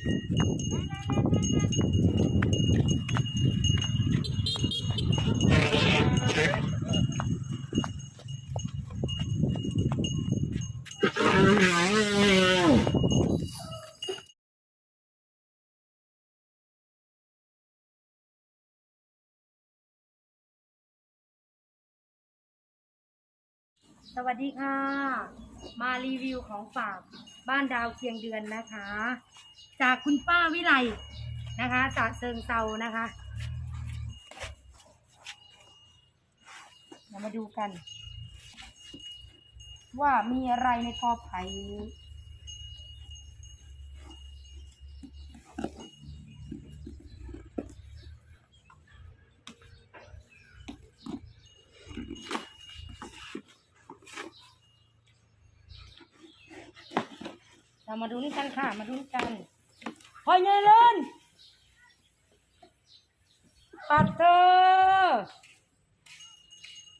สวัสดีค่ะ มารีวิวของฝากบ้านดาวเคียงเดือนนะคะ จากคุณป้าวิไลนะคะจากเซิงเซานะคะเรามาดูกัน ว่ามีอะไรในกอไผ่ เรามาดูนี่กันค่ะ มาดูนี่กันพอยายเล่นปัดเธอ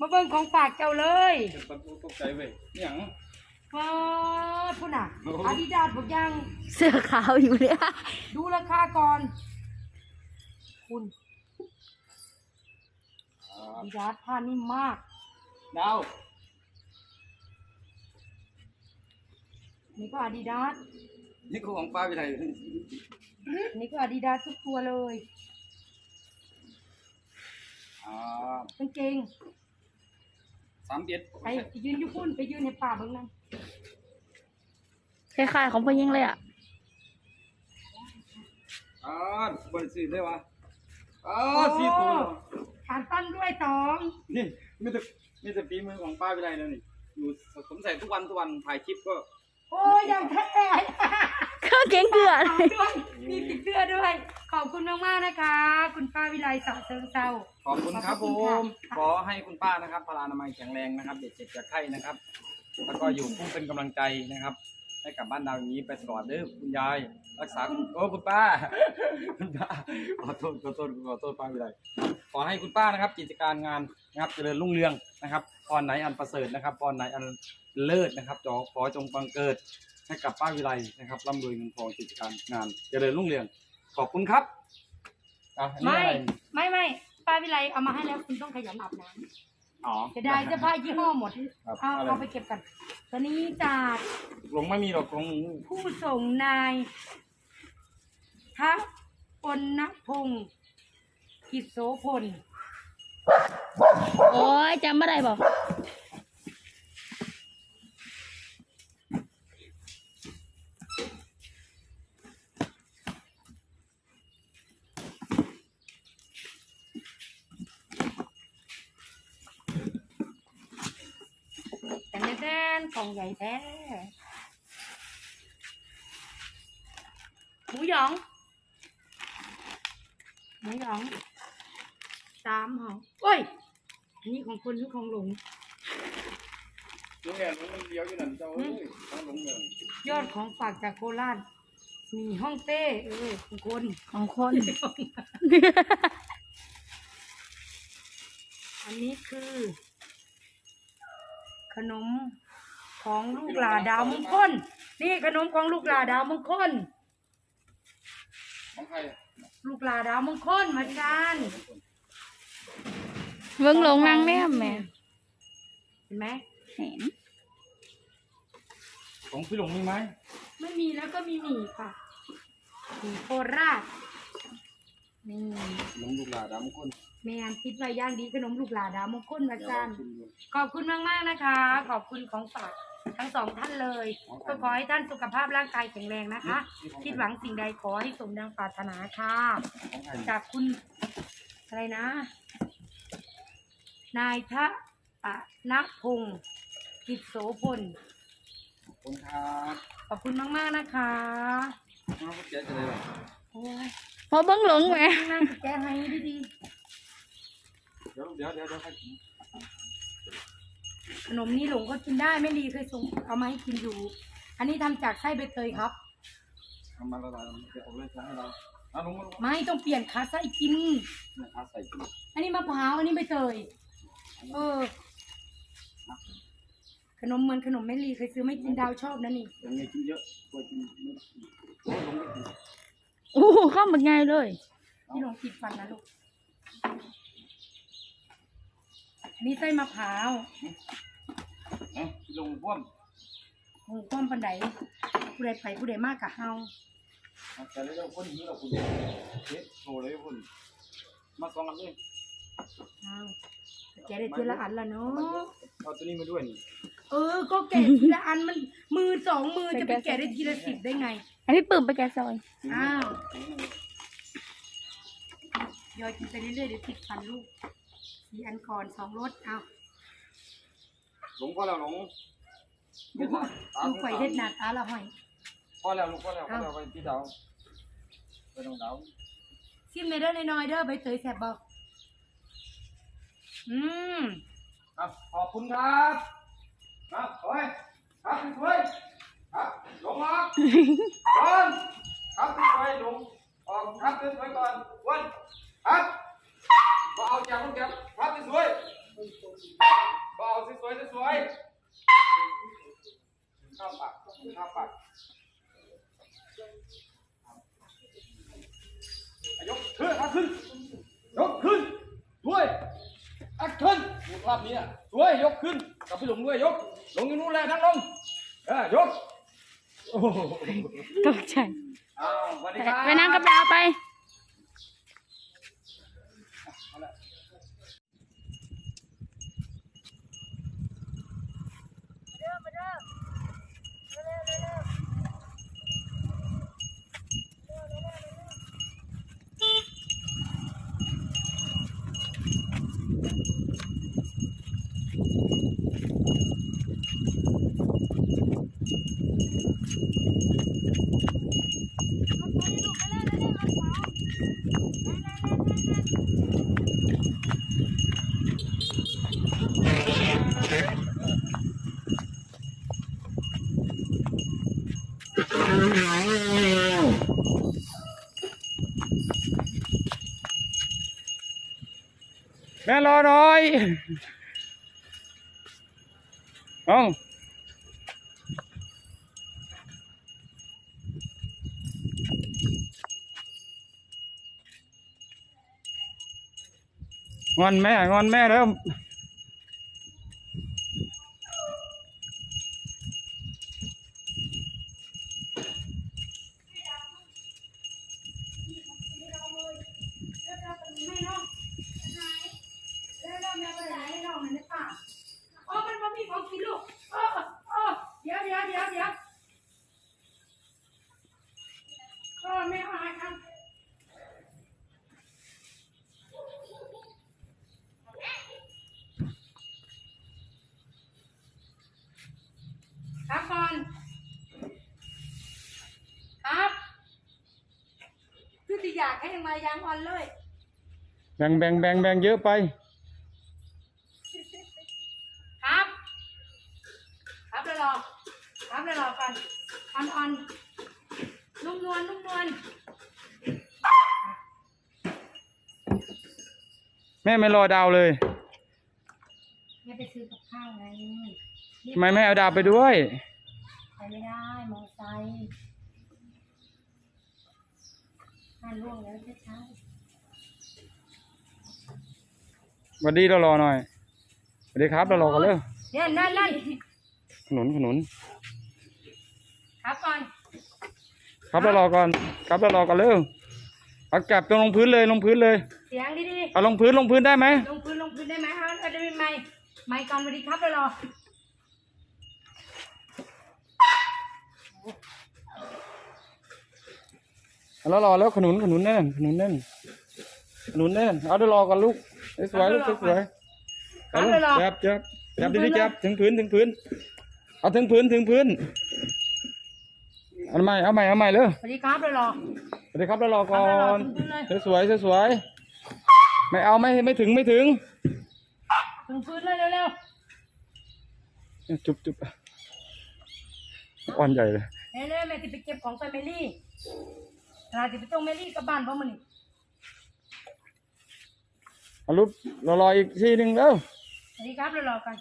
มาเบิ่งของฝากเจ้าเลยเป็นประตูตกใจเว้ยอหย่างว้าพุ่นอะโอ้โหอาดิดาสบอกยัง เสื้อขาวอยู่เนี่ยดูราคาก่อน คุณอ่าอาดิดาสผ้านิ่มมาก ดาว นี่ก็อาดิดาสนี่คือของป้าวิไลอันนี้ก็อาดิดาสทุกตัวเลยอ่ากางเกงสามเอ็ดไปไปยืนอยู่พุ่นไปยืนในป่าเบิ่งนั่นคล้ายๆของพ่อยิ่งเลยอะอ่าบริสุทธิ์ได้วะอ่าสี่ตัวฐานตั้งด้วยสองนี่มีแต่มีแต่ฝีมือของป้าวิไลแล้วนี่อยู่ผมใส่ทุกวันทุกวันถ่ายคลิปก็ โอ้ยยังแท้เครื่องเก่งเกลือขอบด้วยมีติดเสื้อด้วย ขอบคุณมากๆนะคะ คุณป้าวิไลสาวเชิงเซาขอบคุณครับขผอบคุณค่ะมขอให้คุณป้านะครับพลานามัยแข็งแรงนะครับเด็กเจ็บจากไข้นะครับ แล้วก็อยู่ผู้เป็นกำลังใจนะครับ ให้กับบ้านดาวอย่างนี้ไปตลอดเด้อคุณยาย รักษาคุณโอ้คุณป้าคุณป้าขอโทษขอโทษขอโทษป้าไม่ได้ขอให้คุณป้านะครับ กิจการงานนะครับเจริญรุ่งเรืองนะครับ พรไหนอันประเสริฐนะครับพรไหนอันเลิศนะครับจอขอจงบังเกิดให้กับป้าวิไลนะครับร่ำรวยเงินทองกิจการงานเจริญรุ่งเรืองขอบคุณครับอะอันนี้ไม่อะไรไม่ไม่ป้าวิไลเอามาให้แล้วคุณต้องขยันอาบน้ำอ๋อจะได้เสื้อผ้ายี่ห้อหมดครับเอาอะไรเอาไปเก็บกันตัวนี้จากลงไม่มีหรอกของผู้ส่งนายทัพปนพงศ์กิจโสพล โอ้ยจำไม่ได้บอกแต่ในแดนกล่องใหญ่แท้หมูหยองหมูหยองสามห่อโอ้ย อันนี้ของคนหรือของหลงโรงเรียนมันเลี้ยวอยู่นั่นเจ้าเอ้ยต้องลงเงินยอดของฝากจากโคราช มีห้องเต้ เออของคนของคน อันนี้คือ ขนมของลูกหลาดาวมงคล นี่ขนมของลูกหลาดาวมงคล ของใครลูกหลาดาวมงคลมาจาน เบิ่งลงนางแนมแหม่เห็นไหมเห็นของพี่หลงมีไหมไม่มีแล้วก็มีหมี่ค่ะหมี่โคราชนี่หลงลูกหลานดำคนแม่อันคิดไว้ย่างดีขนมลูกหลาดาวมงคลมาเดี๋ยวจานชิมดูขอบคุณมากมากๆนะคะ ขอบคุณของฝากทั้งสองท่านเลยก็ขอให้ท่านสุขภาพร่างกายแข็งแรงนะคะ คิดหวังสิ่งใดขอให้สมดังปรารถนาค่ะของใครจากคุณอะไรนะ นายทะปะนพงศ์กิจโสพล ขอบคุณครับขอบคุณมากๆนะคะน้องก็เจ๊จะเลยเหรอโอ้ยพอเบิ่งหลงแหม่นั่งแกะให้ดีเดี๋ยวเดี๋ยวเดี๋ยวเดี๋ยวให้กินๆขนมนี้หลงก็กินได้ไม่รีเคยส่งเอามาให้กินอยู่ อันนี้ทำจากไส้ใบเตยครับ ทำมาละลายมันจะเอาเลยจะให้เราเอาลงมาลงมาไม่ต้องเปลี่ยนคัสไส้กินเนี่ยเอาใส่กินอันนี้มะพร้าวอันนี้ใบเตย เออ ขนมเหมือนขนมแม่ลีเคยซื้อไม่กินดาวชอบนะนี่ยังไงกินเยอะกลัวกินไม่โอ้ลงไม่กินโอ้โหเข้ามาไงเลย พี่ลงติดฟันนะลูกอันนี้ไส้มะพร้าวเอ้าลงพ่วมหมูก้อมปันไดผู้ใดไปผู้ใดมากกะเฮาเอาแต่เรื่องคนนี้เราคุณเฮ็ดโชว์เลยคุณมาสองอันเลยเฮา แกะได้ทีละอันละเนาะเอาตัวนี้มาด้วยนี่เออ ก็แกะทีละอันมันมือสองมือจะไปแกะได้ทีละสิบได้ไงอันนี้ปืนไปแกะซอย อ้าวย่อยกินไปเรื่อยๆเดี๋ยวติดฟันลูกสีอันก่อนสองรสเอาหลงพอแล้วหลงลูกลูกไฟเฮ็ดหนาตาละห้อย พอแล้วลูกพอแล้วพอแล้วไปที่ดาวไปตรงดาวซิมในเด้อน้อยๆเด้อใบเตยแซ่บบ่อื มครับขอบคุณครับ ครับโอ้ยครับสวยครับลงมาก่อนครับสวยลงออกครับสวยก่อนวันครับมาเอาจับจับครับสวยมาเอาสวยสวยข้าวปักข้าวปักยกขึ้นครับขึ้นยกขึ้นด้วย อักขึ้น ดูภาพนี้อะสวยยกขึ้นกับพี่หลงด้วยยกลงอยู่นู้นแหละนั่งลงเออยกโอ้โหตกใจอ้าวสวัสดีครับ ไปนั่งกับดาวไป แม่รอหน่อยน้องงอนแม่ งอนแม่เริ่ม โอ้มันบ่มีของกินลูกโอ้โอ้เดี๋ยวเดี๋ยวเดี๋ยวเดี๋ยวโอ้ไม่เอาให้ครับครับก่อนครับคื อสิอยากให้ยังมายางอ่อนเลย แบ่งแบ่งแบ่งแบ่งเยอะไป ครับ ครับเลยรอครับเลยรอกันอ่อนอ่อนนุ่มนวลนุ่มนวลแม่ไม่รอดาวเลยไม่ไปซื้อกับข้าวไงทำไมไม่เอาดาวไปด้วย ไปไม่ได้มอไซค์ งานล่วงแล้วเช้าสวัสดีเรารอหน่อยสวัสดีครับเรารอกันเลยๆเนี่ยนั่นนั่นขนุนขนุน ครับก่อนครับเรารอก่อน ครับเรารอกันเลยเอาจับตรงลงพื้นเลยลงพื้นเลย เสียงดีเอาลงพื้นลงพื้นได้ไหม ๆลงพื้นลงพื้นได้ไหมเอาเอาได้ไหมไม่ก่อนสวัสดีครับเลยรอ แล้วรอแล้วขนุนขนุนแน่นขนุนแน่นขนุนแน่นเอาเดี๋ยวรอก่อนลูกสวยๆลูกสวยๆเอาลูกจับจับจับดีๆจับถึงพื้นถึงพื้น เอาถึงพื้นถึงพื้นเอาใหม่เอาใหม่เอาใหม่เลยสวัสดีครับเลยรอสวัสดีครับเรารอก่อครับนเรารอถึงพื้นเลยสวยๆสวยๆไม่เอาไม่ไม่ถึงไม่ถึง ถึงพื้นเลยเร็วจุบจุบอ่อนใหญ่เลยๆเร็วๆแม่ติไปเก็บของไปเมลี่ เราจะไปต้องเมลี่กลับบ้านเพราะมันนี่เอาลูกรอรออีกทีหนึ่งแล้วสวัสดีครับเลยรอกัน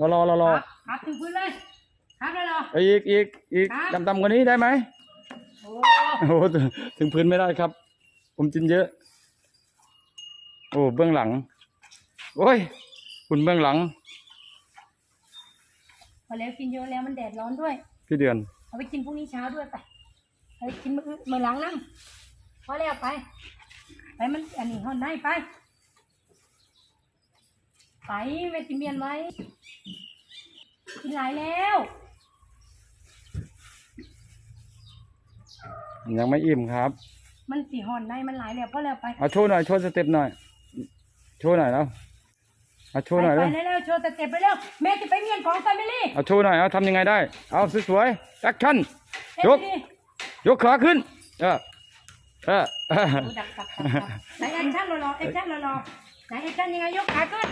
รอรอรอรอครับครับถึงพื้นเลยครับเลยรอไปอีกอีกอีกครับต่ำๆกว่านี้ได้ไหมโอ้โอ้โหถึงถึงพื้นไม่ได้ครับ ผมกินเยอะ โอ้เบื้องหลังโอ้ย คุณเบื้องหลังพอแล้วกินเยอะแล้วมันแดดร้อนด้วย พี่เดือน เอาไปกินพรุ่งนี้เช้าด้วยไปเอา ไปกินมื้อมื้อหลังนั่งพอแล้วไป ไปมันอันนี้หอนได้ไป ไปไปกินเมียนไว้กินหลายแล้วยังไม่อิ่มครับ มันสีหอนได้มันหลายแล้วพอแล้วไปเอาโชว์หน่อยโชว์สเต็ปหน่อย โชว์หน่อยแล้วเอาโชว์หน่อยไปแล้วไปเร็วๆโชว์สเต็ปไปเร็วแม่จะไปเมียนของแฟมิลี่เอาโชว์หน่อยเอาทำยังไงได้ เอาสวยๆแอคชั่น ยก เอ็มดี ยกขาขึ้นเออเออเออโอ้ดักดักดักดักไหนแอคชั่นรอๆแอคชั่นรอๆไหนแอคชั่นยังไงยกขาขึ้น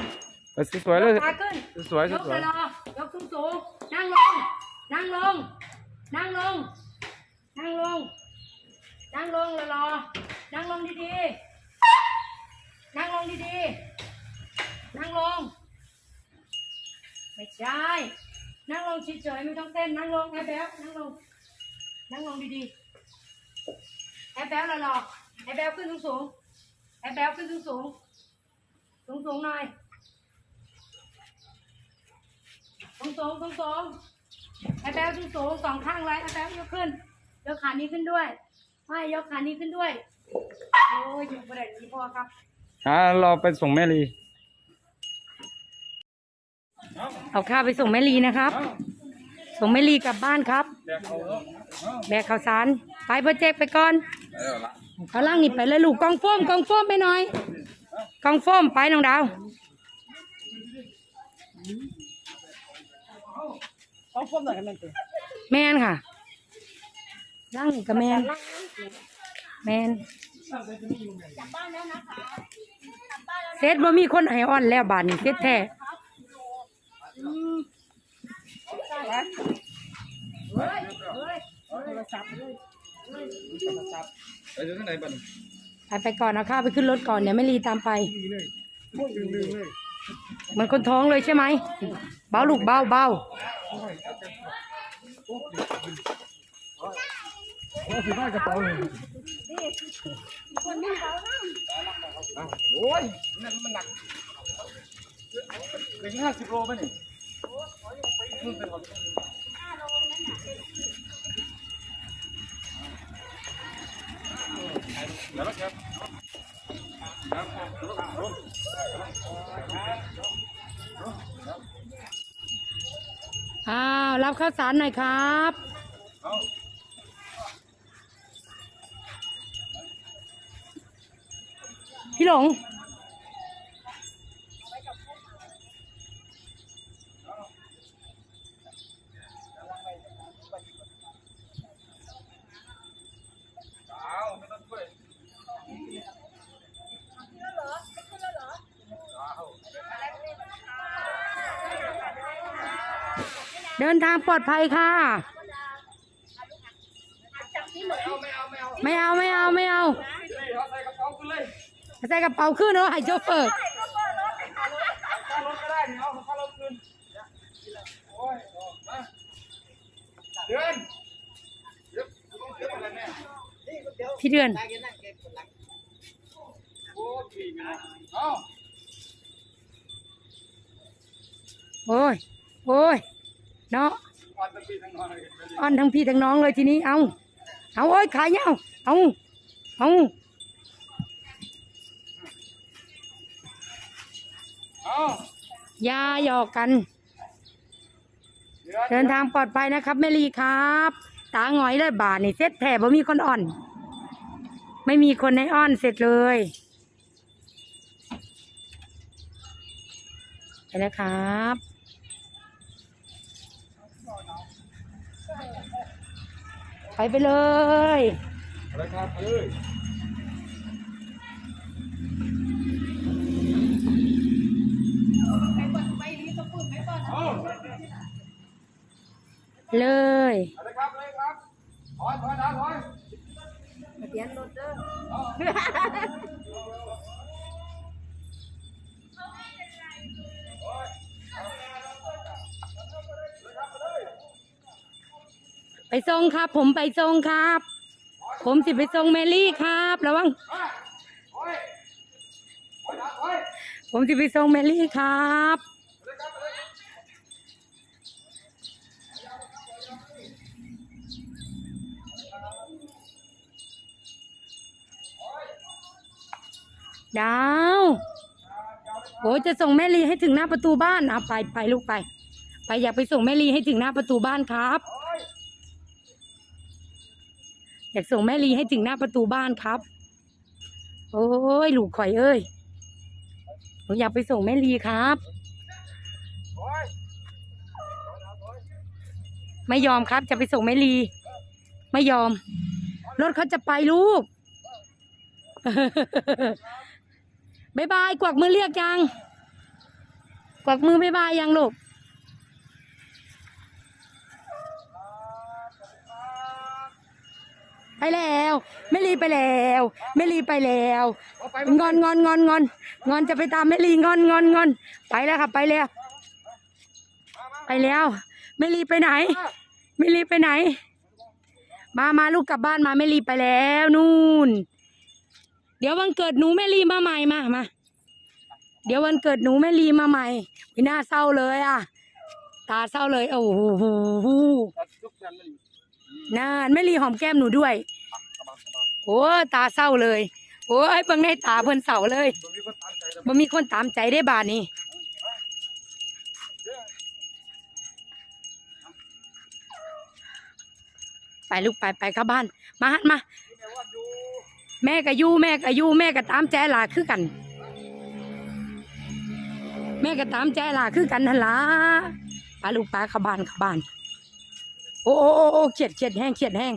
เอาสวยๆเลยกขาขึ้นสวยยกๆสวยรอยกสูงสูงๆนั่งลงนั่งลงนั่งลงนั่งลงนั่งลงรอรอนั่งลงดีๆนั่งลงดีๆนั่งลงไม่ใช่นั่งลงเฉยๆไม่ต้องเต้นนั่งลงแอบแบ๊วนั่งลงนั่งลงดีๆ แอบแบ๊วรอรอแอบแบ๊วขึ้นสูงสูงๆแอบแบ๊วขึ้นสูงสูงสูงสูงๆหน่อยสูงสูงสูงสูงไอ้แป๊วสูงสูงสองข้างเลยไอ้แป๊วยกขึ้นยกขานี้ขึ้นด้วยไม่ยกขานี้ขึ้นด้วยโอ้ยอยู่ประเด็นนี้พอครับๆอ่าเราไปส่งแม่ลีเอาข้าวไปส่งแม่ลีนะครับ ส่งแม่ลีกลับบ้านครับ แบกข้าวสาร ไปโปรเจกต์ไปก่อนเอาล่างนี่ไปเลยลูกกองโฟมกองโฟมไปหน่อยกองโฟมไปน้องดาวต้องพ่มหน่อยกันมันตัวแมนค่ะล่างนี่ก็แมนแมนเซตว่ามีคนไอออนแล้วบานนี่เซตแท้ ไปไปก่อนเอาข้าวไปขึ้นรถก่อนเดี๋ยวไม่รีตามไป เหมือนคนท้องเลยใช่ไหม เบาลูกเบาเบาโอ้ยนั่นมันหนักถึงห้าสิบโลไหมนี่นู่นเป็นของเดี๋ยวแล้วครับ อ้าว รับข้าวสารหน่อยครับ พี่หลง เอาไม่ต้องช่วย เดิน ทางปลอดภัยค่ะ ไม่เอาไม่เอาไม่เอานี่เอาใส่กระเป๋าขึ้นเลยใส่กระเป๋าขึ้นเนาะให้โชเฟอร์เข้ารถก็ได้เอาเข้ารถขึ้นโอ้ยดือนเดี๋ยวเดือะไรแม่พี่เดือนโอ้ย โอ้ย เนาะวันตะปีทั้งนอนเลยไปดิอ้อนทั้งพี่ทั้งน้องเลยทีนี้เอาเอาโอ้ยขายเงาเอาเอาเอาอยาหยอกกันเดือนเดินทางปลอดภัยนะครับแม่ลีครับ ตาหงอยเลยบาทนี่เซ็ตแถบ่มีคนอ่อน ไม่มีคนในอ้อนเสร็จเลยไปนะครับ ไปไปเลยอะไรครับเอ้ยเลยอะไรครับเลยครับถอยถอยถอยถอยเปลี่ยนรถเด้อ ไปส่งครับ ผมไปส่งครับ ผมสิไปส่งแมรี่ครับระวังผมสิไปส่งแมรี่ครับดาวโอ้จะส่งแม่ลีให้ถึงหน้าประตูบ้านเอาไปไปลูกไป ไปอยากไปส่งแม่ลีให้ถึงหน้าประตูบ้านครับ อยากส่งแม่ลีให้ถึงหน้าประตูบ้านครับ โอ้ยลูกข่อยเอ้ยหนูอยากไปส่งแม่ลีครับ ไม่ยอมครับ จะไปส่งแม่ลี ไม่ยอม รถเขาจะไปลูกบายบาย กวักมือเรียกยัง กวักมือบายบายยังลูก ไปแล้วแม่ลีไปแล้วแม่ลีไปแล้วงอนงอนงอนงอนงอนจะไปตามแม่ลีงอนงอนงอนไปแล้วครับไปแล้ว ไปแล้วแม่ลีไปไหนแม่ลีไปไหน มามาลูกกลับบ้านมาแม่ลีไปแล้วนู่น เดี๋ยววันเกิดหนูแม่ลีมาใหม่มามาเดี๋ยววันเกิดหนูแม่ลีมาใหม่วิน่าเศร้าเลยอะ ตาเศร้าเลยโอ้โห นเลยนานแม่ลีหอมแก้มหนูด้วยกระบังกระบังโอ้ตาเศร้าเลย โอ้ยเบิ่งในตาเพิ่นเศร้าเลยตรงนี้ก็ตั้งใจเลยบ่มีคนตามใจได้บาดนี้ไปลูกไปไปเข้าบ้าน มาหัดมา แม่ก็อยู่แม่ก็อยู่แม่ก็ตามใจหลาคือกัน แม่ก็ตามใจหลาคือกันนั่นล่ะไปลูกไปเข้าบ้านเข้าบ้านโอ้ โอ้โอ้โอ้เขียดเขียดแห้งเขียดแห้ง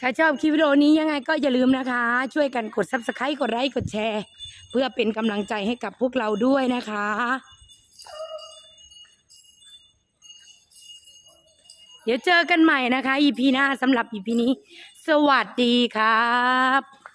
ถ้าชอบคลิปวิดีโอนี้ยังไงก็อย่าลืมนะคะ ช่วยกันกด subscribe กดไลค์กดแชร์ เพื่อเป็นกำลังใจให้กับพวกเราด้วยนะคะ เดี๋ยวเจอกันใหม่นะคะ EP หน้าสำหรับ EP นี้ สวัสดีครับ